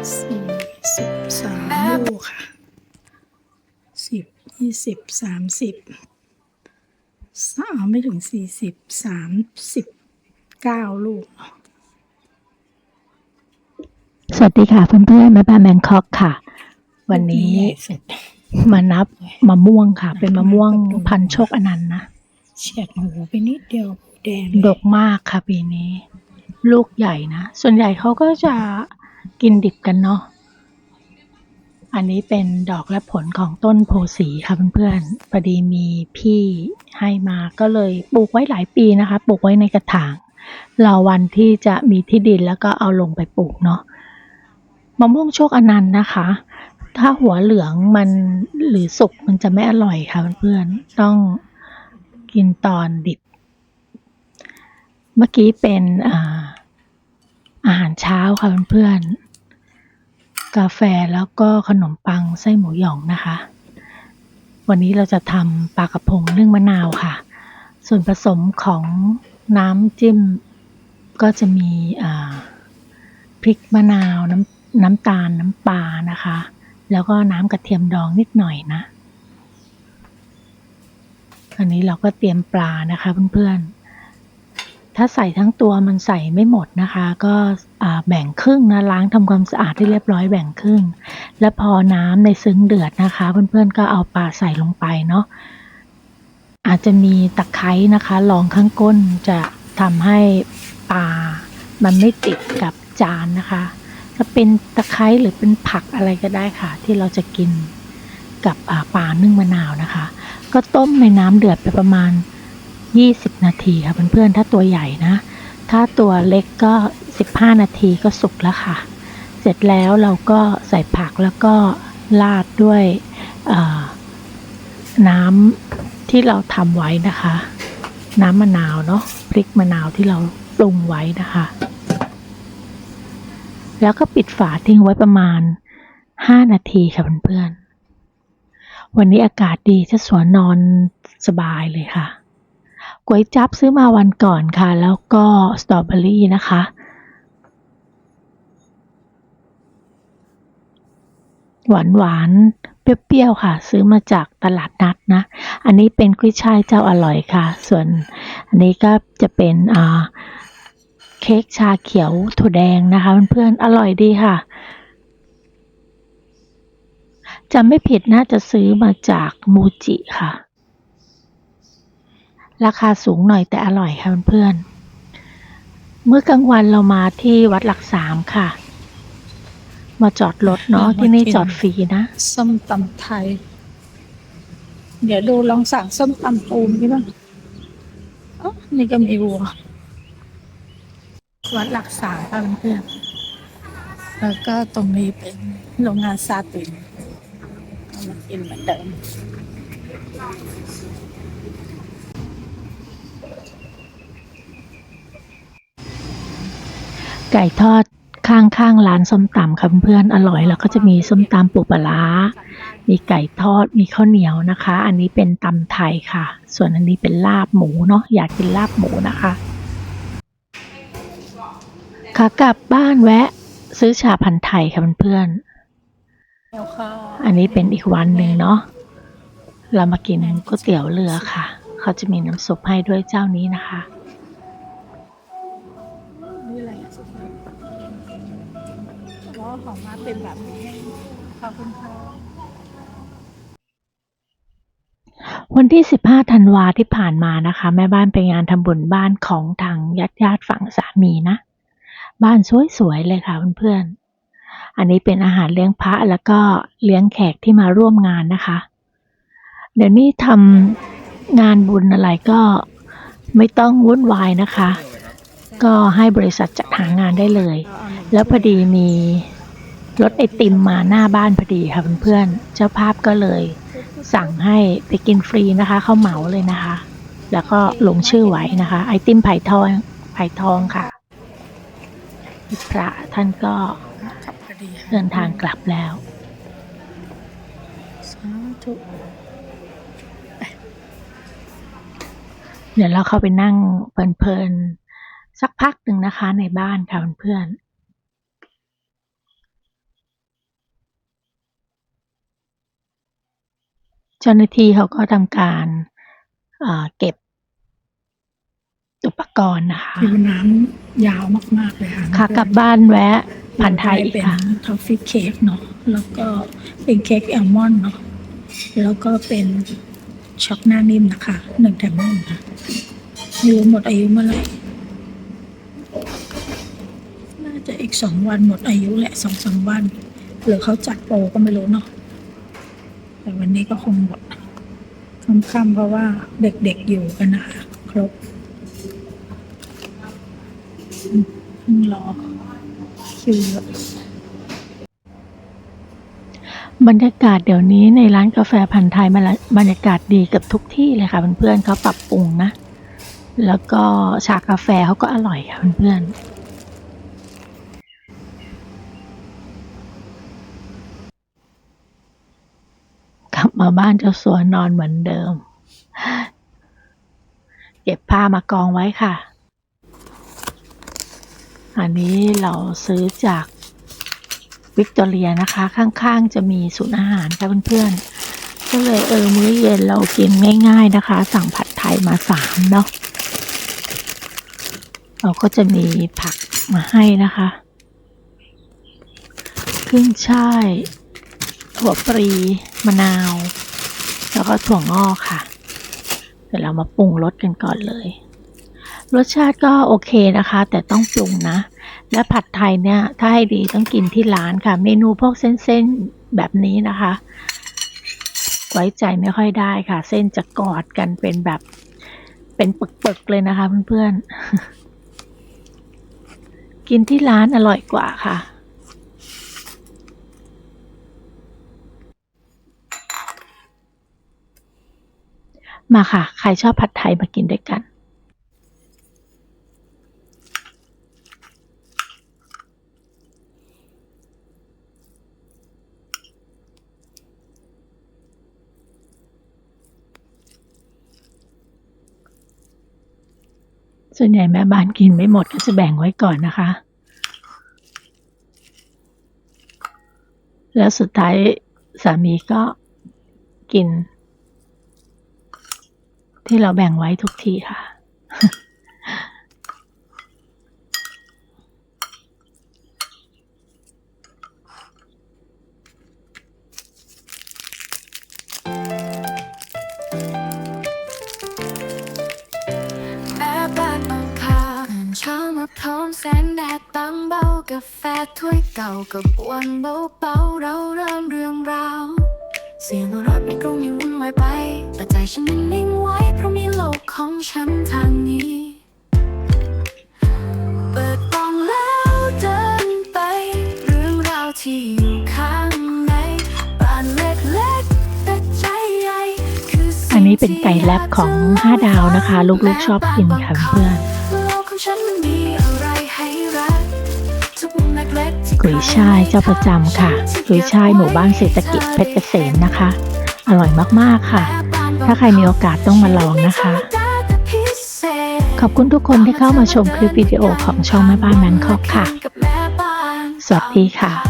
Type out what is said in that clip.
สี่สิบสามลูกค่ะสิบยี่สิบสามสิบสามไม่ถึงสี่สิบสามสิบเก้าลูก สวัสดีค่ะเพื่อนๆแม่บ้านแบงคอกค่ะ วันนี้มานับมะม่วงค่ะ เป็นมะม่วงพันโชคอนันต์นะเฉียดหูไปนิดเดียวแดงดกมากค่ะปีนี้ ลูกใหญ่นะ ส่วนใหญ่เขาก็จะ กินดิบกันเนาะ อันนี้เป็นดอกและผลของต้นโพสีค่ะเพื่อนๆพอดีมีพี่ให้มาก็เลยปลูกไว้หลายปีนะคะ ปลูกไว้ในกระถาง รอวันที่จะมีที่ดินแล้วก็เอาลงไปปลูกเนาะ มะม่วงโชคอนันต์นะคะ ถ้าหัวเหลืองมันหรือสุกมันจะไม่อร่อยค่ะเพื่อนๆ ต้องกินตอนดิบ เมื่อกี้เป็นอ่า อาหารเช้าค่ะเพื่อนๆ กาแฟแล้วก็ขนมปังไส้หมูหยองนะคะ วันนี้เราจะทำปลากระพงนึ่งมะนาวค่ะ ส่วนผสมของน้ำจิ้มก็จะมีพริกมะนาวน้ำน้ำตาลน้ำปลานะคะ แล้วก็น้ำกระเทียมดองนิดหน่อยนะอันนี้เราก็เตรียมปลานะคะเพื่อนๆ ถ้าใส่ทั้งตัวมันใส่ไม่หมดนะคะ ก็แบ่งครึ่งนะล้างทำความสะอาดที่เรียบร้อยแบ่งครึ่ง แล้วพอน้ำในซึ้งเดือดนะคะ เพื่อนๆก็เอาปลาใส่ลงไปเนาะอาจจะมีตะไคร้นะคะรองข้างก้นจะทำให้ปลามันไม่ติดกับจานนะคะจะเป็นตะไคร้หรือเป็นผักอะไรก็ได้ค่ะ ที่เราจะกินกับปลานึ่งมะนาวนะคะ ก็ต้มในน้ำเดือดไปประมาณ 20 นาทีค่ะเพื่อนๆถ้าตัวใหญ่นะ ถ้าตัวเล็กก็ 15 นาทีก็สุกแล้วค่ะ เสร็จแล้วเราก็ใส่ผักแล้วก็ราดด้วยน้ำที่เราทำไว้นะคะ น้ำมะนาวเนาะพริกมะนาวที่เราปรุงไว้นะคะ แล้วก็ปิดฝาทิ้งไว้ประมาณ 5 นาทีค่ะเพื่อนๆวันนี้อากาศดีจะสวนนอนสบายเลยค่ะ ก๋วยจับซื้อมาวันก่อนค่ะ แล้วก็สตรอเบอรี่นะคะ หวานหวานเปรี้ยวๆค่ะ ซื้อมาจากตลาดนัดนะ อันนี้เป็นกุ้ยช่ายเจ้าอร่อยค่ะ ส่วนอันนี้ก็จะเป็นอ่าเค้กชาเขียวถั่วแดงนะคะเพื่อนๆอร่อยดีค่ะจำไม่ผิดน่าจะซื้อมาจากมูจิค่ะ ราคาสูงหน่อยแต่อร่อยค่ะเพื่อนๆ เมื่อกลางวันเรามาที่วัดหลักสามค่ะ มาจอดรถเนาะที่นี่จอดฟรีนะ ส้มตำไทย เดี๋ยวดูลองสั่งส้มตำปูมนี่บ้างอ๋อนี่ก็มีวัว วัดหลักสามค่ะเพื่อนๆแล้วก็ตรงนี้เป็นโรงงานซาตินเอามากินเหมือนเดิม ไก่ทอดข้างๆร้านส้มตำค่ะเพื่อนอร่อย แล้วก็จะมีส้มตำปูปลาร้ามีไก่ทอดมีข้าวเหนียวนะคะ อันนี้เป็นตำไทยค่ะ ส่วนอันนี้เป็นลาบหมูเนาะอยากกินลาบหมูนะคะขากลับบ้านแวะซื้อชาพันธุ์ไทยค่ะเพื่อนๆอันนี้เป็นอีกวันหนึ่งเนาะเรามากินก๋วยเตี๋ยวเรือค่ะ เขาจะมีน้ำซุปให้ด้วยเจ้านี้นะคะ มาเป็นแบบนี้ขอบคุณค่ะวันที่ 15 ธันวาที่ผ่านมานะคะ แม่บ้านไปงานทำบุญบ้านของทางญาติญาติฝั่งสามีนะ บ้านสวยๆเลยค่ะเพื่อนๆ อันนี้เป็นอาหารเลี้ยงพระแล้วก็เลี้ยงแขกที่มาร่วมงานนะคะ เดี๋ยวนี้ทำงานบุญอะไรก็ไม่ต้องวุ่นวายนะคะ ก็ให้บริษัทจัดหางานได้เลย แล้วพอดีมี รถไอติมมาหน้าบ้านพอดีค่ะเพื่อนๆเจ้าภาพก็เลย สั่งให้ไปกินฟรีนะคะเขาเหมาเลยนะคะ แล้วก็ลงชื่อไว้นะคะ ไอติมไผ่ทองไผ่ทองค่ะ พระท่านก็เดินทางกลับแล้วสาธุเดี๋ยวเราเข้าไปนั่งเพลินๆสักพักหนึ่งนะคะในบ้านค่ะเพื่อน เจ้าหน้าที่เขาก็ทำการอ่าเก็บอุปกรณ์นะคะคิวน้ำยาวมากๆเลยค่ะค่ะกลับบ้านแวะผ่านไทยอีกเป็นค่ะทอฟฟี่เค้กเนาะแล้วก็เป็นเค้กแอลมอนด์เนาะแล้วก็เป็นช็อกหน้านิ่มนะคะหนึ่งแถมหนึ่งค่ะไม่รู้หมดอายุเมื่อไหร่น่าจะอีกสองวันหมดอายุแหละสองสามวันหรือเขาจัดโปรก็ไม่รู้เนาะ แต่วันนี้ก็คงหมดค่ำๆเพราะว่าเด็กๆอยู่กันนะคะ ครบพิ่งรอคิวเยอะบรรยากาศเดี๋ยวนี้ในร้านกาแฟพันธ์ไทยมันละบรรยากาศดีกับทุกที่เลยค่ะเพื่อนๆเขาปรับปรุงนะ แล้วก็ชากาแฟเขาก็อร่อยค่ะเพื่อนๆ ลับมาบ้านเจ้าสัวนอนเหมือนเดิม เก็บผ้ามากองไว้ค่ะ อันนี้เราซื้อจากวิกตอเรียนะคะ ข้างๆ จะมีศูนย์อาหารค่ะเพื่อนๆ ก็เลยเออมื้อเย็นเรากินง่าย ๆนะคะ สั่งผัดไทยมาสามเนาะเราก็จะมีผักมาให้นะคะขึ้นช่ายถั่วปรี มะนาว แล้วก็ถั่วงอกค่ะ เดี๋ยวเรามาปรุงรสกันก่อนเลย รสชาติก็โอเคนะคะ แต่ต้องปรุงนะ และผัดไทยเนี่ย ถ้าให้ดีต้องกินที่ร้านค่ะ เมนูพวกเส้นๆแบบนี้นะคะ ไว้ใจไม่ค่อยได้ค่ะ เส้นจะกอดกันเป็นแบบเป็นปึกๆเลยนะคะเพื่อนๆกินที่ร้านอร่อยกว่าค่ะ มาค่ะ ใครชอบผัดไทยมากินด้วยกัน ส่วนใหญ่แม่บ้านกินไม่หมดก็จะแบ่งไว้ก่อนนะคะ แล้วสุดท้ายสามีก็กิน ที่เราแบ่งไว้ทุกทีค่ะ แม่บ้านออกข่าวตื่นเช้ามาพร้อมแสงแดดตั้งเบากาแฟถ้วยเก่ากับวันเบาๆเราเริ่มเรื่องราว เสียงรถในกรุงยังวุ่นวายไป แต่ใจฉันนั้นนิ่ง ของฉันทางนี้ เปิดกล่องแล้วเดินไป เรื่องราวที่อยู่ข้างในบ้านเล็กๆแต่ใจใหญ่คือสิ่งอันนี้เป็นไก่แลบของห้าดาวนะคะ ลูกๆชอบกินค่ะเพื่อนโลกของฉันมันมีอะไรให้รักทุกมุมเล็กๆที่กุยช่ายเจ้าประจำค่ะกุยช่ายหมู่บ้านเศรษฐกิจเพชรเกษมนะคะ อร่อยมากๆค่ะ ถ้าใครมีโอกาสต้องมาลองนะคะ ขอบคุณทุกคนที่เข้ามาชมคลิปวิดีโอของช่องแม่บ้านแมนคอกค่ะ สวัสดีค่ะ